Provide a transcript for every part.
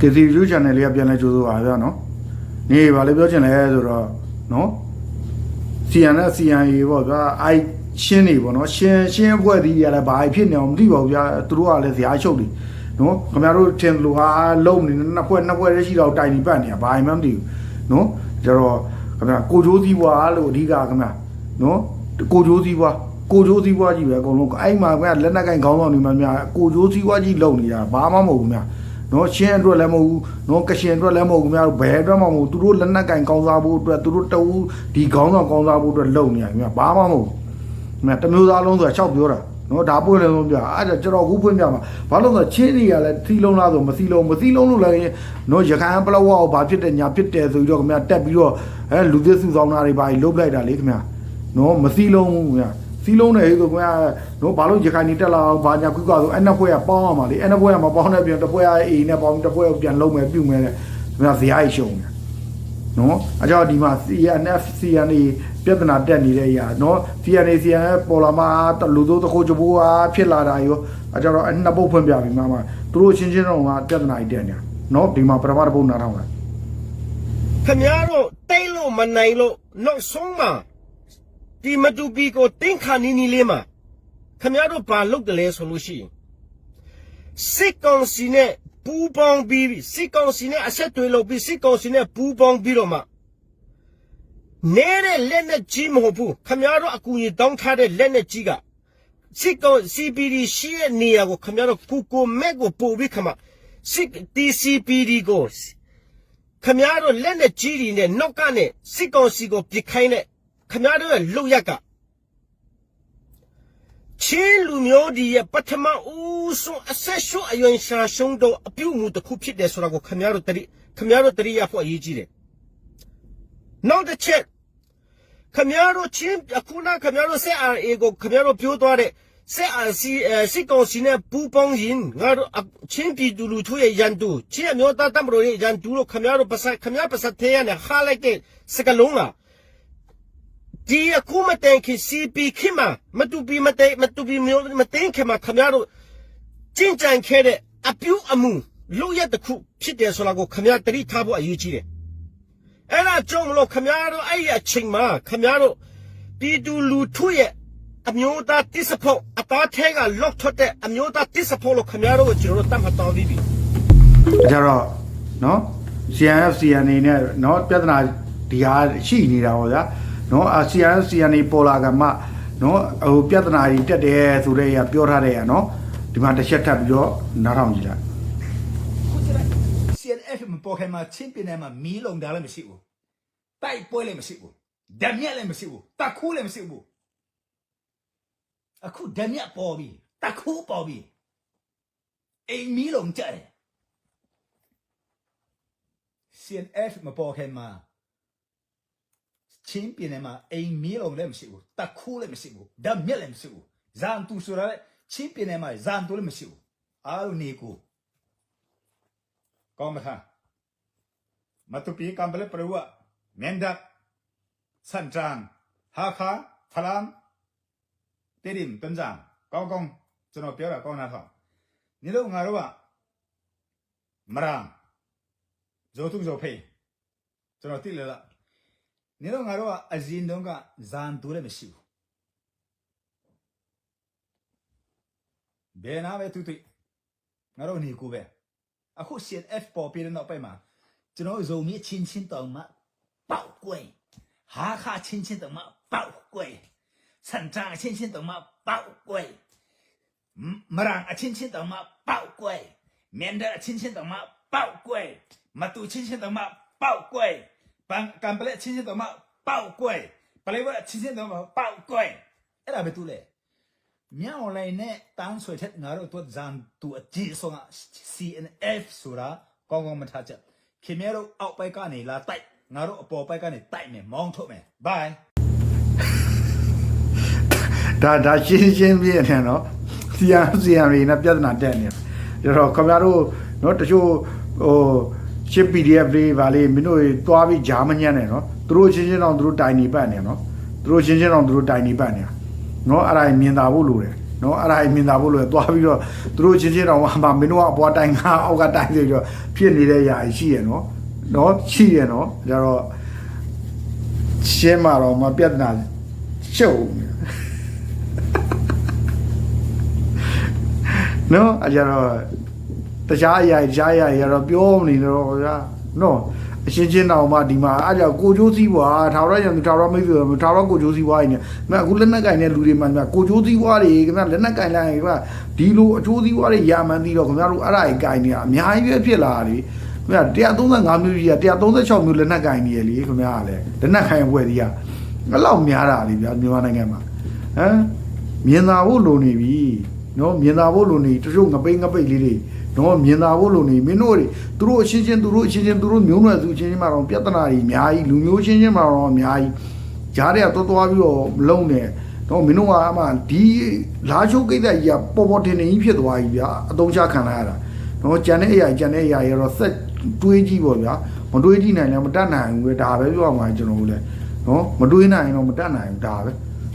KC YouTube channel လေးကပြန်လဲကြိုးဆိုပါဗျာနော်နေပါလေပြောချင်လဲဆိုတော့နော် CN နဲ့ CNA ပေါ့ဗျာအိုက်ရှင်းနေပေါ့နော်ရှင်းရှင်းအဖွဲ့ဒီရလဲဘာဖြစ်နေအောင်မသိပါဘူးဗျာသူတို့ကလည်းဇာတ်ချုပ်နေနော်ခင်ဗျားတို့ထင်လို့ဟာလုံနေနှစ်ဖွဲ့နှစ်ဖွဲ့တည်းရှိတော့တိုင်နေပတ်နေတာဘာမှမသိဘူးနော်ကျတော့ခင်ဗျာကိုချိုးစည်းပွားလို့အဓိကခင်ဗျာနော်ကိုချိုးစည်းပွားကိုချိုးစည်းပွားကြီးပဲအကုန်လုံးအဲ့မှာခင်ဗျာလက်နက်ကင်ခေါင်းဆောင်နေမှများကိုချိုးစည်းပွားကြီးလုံနေတာဘာမှမဟုတ်ဘူးများ နော်ရှင်းအတွက်လည်းမဟုတ်ဘူးနော်ကရှင်အတွက်လည်းမဟုတ်ဘူးများဘယ်အတွက်မှမဟုတ်သူတို့လက်နက်ကင်ကောင်းစားဖို့အတွက်သူတို့တအူးဒီခေါင်းဆောင်ကောင်းစားဖို့အတွက်လုပ်နေရများဘာမှမဟုတ်ဘူးမြတ်တစ်မျိုးသားလုံးဆိုတာ၆ပြောတာနော်ဒါပွင့်လည်းလုံးပြအဲ့ဒါကျွန်တော်ခုပွင့်ပြမှာဘာလို့လဲဆိုချင်းတွေကလည်းသီလုံးလားဆိုမသီလုံးမသီလုံးလို့လည်းနော်ရခိုင်ပလောဝါကိုဘာဖြစ်တယ်ညာဖြစ်တယ်ဆိုပြီးတော့ခင်ဗျာတက်ပြီးတော့အဲလူသစ်စုဆောင်တာတွေဘာကြီးလုတ်လိုက်တာလေခင်ဗျာနော်မသီလုံးဘူးခင်ဗျာ စီလုံးနေဆိုခင်ဗျာနော်ဘာလို့ရခိုင်နေတက်လာအောင်ဘာညာခုကဆိုအဲ့နှစ်ဖွဲ့ကပေါင်းရမှာလေအဲ့နှစ်ဖွဲ့ကမပေါင်းတဲ့ပြင်တစ်ဖွဲ့ကအေးနဲ့ပေါင်းတစ်ဖွဲ့ကပြန်လုံးမယ်ပြုတ်မယ်တဲ့ခင်ဗျာဇရာကြီးရှုံတယ်နော်အကြောင်းဒီမှာ CNF CNA ပြဿနာတက်နေတဲ့အရာနော် CNA CNF ပေါ်လာမှာတလူတို့တစ်ခုချဘိုးအားဖြစ်လာတာရောအကြောင်းတော့အနှစ်ပုတ်ဖွင့်ပြပြီမှာမှာသူတို့ချင်းချင်းတော့ကပြဿနာကြီးတက်နေတာနော်ဒီမှာပထမတစ်ပုတ်နားထောင်လိုက်ခမရတို့တိတ်လို့မနိုင်လို့နောက်ဆုံးမှာ ဒီမတူပီကိုတင်းခါနီနီလေးမှာခမရတို့ဘာလုပ်တယ်လဲဆိုလို့ရှိရင်စစ်ကောင်စီနဲ့ပူးပေါင်းပြီးစစ်ကောင်စီနဲ့အဆက်တွေလုပ်ပြီးစစ်ကောင်စီနဲ့ပူးပေါင်းပြီးတော့မှနေတဲ့လက်နဲ့ကြီးမဟုတ်ဘူးခမရတို့အကူကြီးတောင်းထားတဲ့လက်နဲ့ကြီးကစစ်ကောင် CPD ရှိတဲ့နေရာကိုခမရတို့ကိုကိုမက်ကိုပို့ပြီးခမစစ် TCPD ကိုခမရတို့လက်နဲ့ကြီးတွေနဲ့နောက်ကနဲ့စစ်ကောင်စီကိုပြစ်ခိုင်းတဲ့ ခမရတို့ရဲ့လုတ်ရက်ကချင်းလူမျိုးဒီရဲ့ပထမဦးဆုံးအဆက်ရှုအယွန်ရှာရှုံးတော့အပြုတ်မှုတစ်ခုဖြစ်တယ်ဆိုတာကိုခမရတို့တတိခမရတို့တတိရဖို့အရေးကြီးတယ်နောက်တစ်ချက်ခမရတို့ချင်းအခုနခမရတို့ဆက် RA ကိုခမရတို့ပြောသွားတဲ့ဆက် RC စစ်ကောင်စီနဲ့ပူးပေါင်းရင်ငါတို့ချင်းပြည်သူလူထုရဲ့ရန်သူချင်းအမျိုးသားတပ်မတော်ရဲ့ရန်သူတို့ခမရတို့ပတ်စခမရပတ်စသေးရနဲ့ခါလိုက်တဲ့စကလုံးလား ဒီအခုမတိုင်ခင် CP ခင်မှာမတူပီမတိုင်မတူပီမျိုးမတိုင်ခင်မှာခင်ဗျားတို့ကြင်ကြံခဲ့တဲ့အပြူအမှုလို့ရတဲ့ခုဖြစ်တယ်ဆိုတာကိုခင်ဗျားတတိထားဖို့အရေးကြီးတယ်အဲ့ဒါကြောင့်မလို့ခင်ဗျားတို့အဲ့ဒီအချိန်မှာခင်ဗျားတို့ပြည်သူလူထုရဲ့အမျိုးသားတစ်စဖို့အသားထဲကလော့ထွက်တဲ့အမျိုးသားတစ်စဖို့လို့ခင်ဗျားတို့ကိုကျွန်တော်တို့တတ်မှတ်တော်ပြီးပြီကြတော့နော် CNF CNA နဲ့နော်ပြဿနာဒီဟာရှိနေတာပေါ့ဗျာ နော်အာ CNF CNA ပေါ်လာကမှနော်ဟိုပြဿနာကြီးတက်တယ်ဆိုတဲ့ရပြောထားတဲ့ရနော်ဒီမှာတစ်ချက်ထပ်ပြီးတော့နားထောင်ကြည့်လိုက် CNF မပေါ်ခင်မှာချင်းပြင်းထဲမှာမီးလုံတာလည်းမရှိဘူးတိုက်ပွဲလည်းမရှိဘူးဓာတ်မြက်လည်းမရှိဘူးတခုလည်းမရှိဘူးအခုဓာတ်မြက်ပေါ်ပြီတခုပေါ်ပြီအိမ်မီးလုံကြတယ် CNF မပေါ်ခင်မှာ ချင်းပြင်းထဲမှာအိမ်မီးလုံလည်းမရှိဘူးတခုလည်းမရှိဘူးဓာတ်မြက်လည်းမရှိဘူးဇန်တူဆိုတာလည်းချင်းပြင်းထဲမှာဇန်တူလည်းမရှိဘူးအားလုံးနေကိုကောင်းမထားမတူပီကံပလေပရဝမန်ဒတ်စန်ဂျန်ဟာခါဖလမ်တေရင်တန်ဂျန်ကောင်းကောင်းကျွန်တော်ပြောတာကောင်းလားဆောင်ညီတို့ငါတို့ကမရမ်ဇိုတုဇိုဖေးကျွန်တော်တိလေလား ညီတို့ငါတို့ကအရင်တုန်းကဇန်တူလည်းမရှိဘူးဘယ်နာပဲတူတူငါတို့နေကိုပဲအခု CNF ပေါ်ပြီးတဲ့နောက်ပိုင်းမှာကျွန်တော်ဇုံမြင့်ချင်းချင်းတောင်မှပေါက်ကွယ်ဟာခါချင်းချင်းတောင်မှပေါက်ကွယ်စန်တာချင်းချင်းတောင်မှပေါက်ကွယ်မရန်အချင်းချင်းတောင်မှပေါက်ကွယ်မန်ဒအချင်းချင်းတောင်မှပေါက်ကွယ်မတူချင်းချင်းတောင်မှပေါက်ကွယ် ပန်ကံပလက်ချင်းချင်းတောင်မှပေါက်ကွယ်ပလေဝချင်းချင်းတောင်မှပေါက်ကွယ်အဲ့ဒါပဲတူလေမြောင်းလိုက်နဲ့တန်းဆွေချက်ငါတို့တို့ဇန်တူအကြည့်ဆုံးက CNF ဆိုတာကောင်းကောင်းမထားချက်ခင်ဗျားတို့အောက်ပိုက်ကနေလာတိုက်ငါတို့အပေါ်ပိုက်ကနေတိုက်မယ်မောင်းထုတ်မယ် bye ဒါဒါရှင်းရှင်းပြည့်နေနော် CN CN တွေနဲ့ပြဿနာတက်နေတယ်ဒါတော့ခင်ဗျားတို့နော်တချို့ဟို chip PDF တွေဗာလေးမင်းတို့တွားပြီးဂျာမညံ့နေနော်သူတို့ချင်းချင်းတော့သူတို့တိုင်နေပတ်နေနော်သူတို့ချင်းချင်းတော့သူတို့တိုင်နေပတ်နေနော်အဲ့ဒါမြင်သာဖို့လိုတယ်နော်အဲ့ဒါအမြင်သာဖို့လို့သွားပြီးတော့သူတို့ချင်းချင်းတော့ဟာမမင်းတို့ကအပေါ်တိုင်ကအောက်ကတိုင်ဆိုပြီးတော့ဖြစ်နေတဲ့ຢာရှိရနော်နော်ရှိရနော်ဒါတော့ရှင်းမှာတော့မပြတ်နာရှုပ်နေနော်အကြတော့ တခြားအရာတခြားအရာတွေကတော့ပြောမနေတော့ဗျာနော်အရှင်းချင်းတော့မှဒီမှာအားကြောင့်ကိုကျိုးစည်းပွားထာဝရရံထာဝရမိတ်ဆွေထာဝရကိုကျိုးစည်းပွားကြီးနေမအခုလက်နက်ကင်တဲ့လူတွေမှမြကိုကျိုးစည်းပွားတွေခင်ဗျလက်နက်ကင်လိုက်ရင်ခင်ဗျဒီလိုအကျိုးစည်းပွားတွေရာမှန်ပြီးတော့ခင်ဗျားတို့အဲ့ဒါကြီးကင်နေတာအများကြီးပဲဖြစ်လာတာလေခင်ဗျ135မျိုးကြီးက136မျိုးလက်နက်ကင်နေရလေခင်ဗျားကလည်းလက်နက်ကင်ဘွယ်ကြီးကအဲ့လောက်များတာလေဗျာမြန်မာနိုင်ငံမှာဟမ်မြင်သာဖို့လိုနေပြီနော်မြင်သာဖို့လိုနေတချို့ငပိတ်ငပိတ်လေးတွေ နော်မြင်သာဖို့လိုနေမင်းတို့တွေသူတို့အချင်းချင်းသူတို့အချင်းချင်းသူတို့မျိုးနွယ်စုအချင်းချင်းမှာတော့ပြဿနာတွေအများကြီးလူမျိုးချင်းချင်းမှာတော့အများကြီးဂျားတွေကတွားတွားပြီးတော့မလုံးနဲ့တော့မင်းတို့ကအမှဒီလာချိုးကိစ္စကြီးကပေါ်ပေါ်တင်တင်ကြီးဖြစ်သွားပြီဗျာအတုံးချခံလိုက်ရတာနော်ကြံတဲ့အရာကြံတဲ့အရာရတော့ဆက်တွေးကြည့်ပေါ့ဗျာမတွေးကြည့်နိုင်လည်းမတတ်နိုင်ဘူးပဲဒါပဲပြောရမှာကျွန်တော်တို့လည်းနော်မတွေးနိုင်ရင်တော့မတတ်နိုင်ဘူးဒါပဲ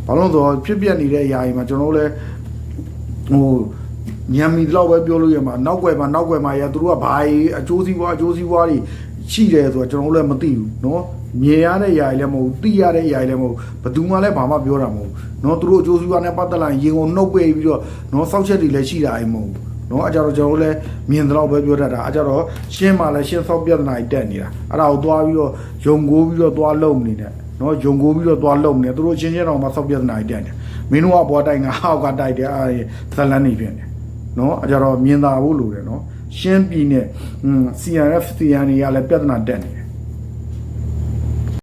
ဘာလို့လဲဆိုတော့ဖြစ်ပြနေတဲ့အရာကြီးမှာကျွန်တော်တို့လည်းဟို ညံမီတော့ပဲပြောလို့ရမှာနောက်ွယ်မှာနောက်ွယ်မှာရသူတို့ကဘာကြီးအကျိုးစီးပွားအကျိုးစီးပွားတွေရှိတယ်ဆိုတော့ကျွန်တော်တို့လည်းမသိဘူးနော်မြင်ရတဲ့အရာကြီးလည်းမဟုတ်ဘူးသိရတဲ့အရာကြီးလည်းမဟုတ်ဘူးဘယ်သူမှလည်းဘာမှပြောတာမဟုတ်ဘူးနော်သူတို့အကျိုးစီးပွားနဲ့ပတ်သက်လာရင်ရင်ကုန်နှုတ်ပိတ်ပြီးတော့နော်စောက်ချက်တွေလည်းရှိတာအိမ်မဟုတ်ဘူးနော်အကြတော့ကျွန်တော်တို့လည်းမြင်တော့ပဲပြောတတ်တာအကြတော့ရှင်းမှလည်းရှင်းဆောက်ပြဿနာကြီးတက်နေတာအဲ့ဒါကိုသွားပြီးတော့ယုံကိုပြီးတော့သွားလုံနေတယ်နော်ယုံကိုပြီးတော့သွားလုံနေတယ်သူတို့ချင်းချင်းတော့မှဆောက်ပြဿနာကြီးတက်နေမင်းတို့ကဘောတိုင်ကဟောက်ကတိုက်တယ်အဲ့ဒါဇလန်းနေဖြစ်နေ နော်အကြတော့မြင်သာဖို့လိုတယ်နော်ရှင်းပြည်နဲ့ CRF CN တွေကလည်းပြဿနာတက်နေတယ်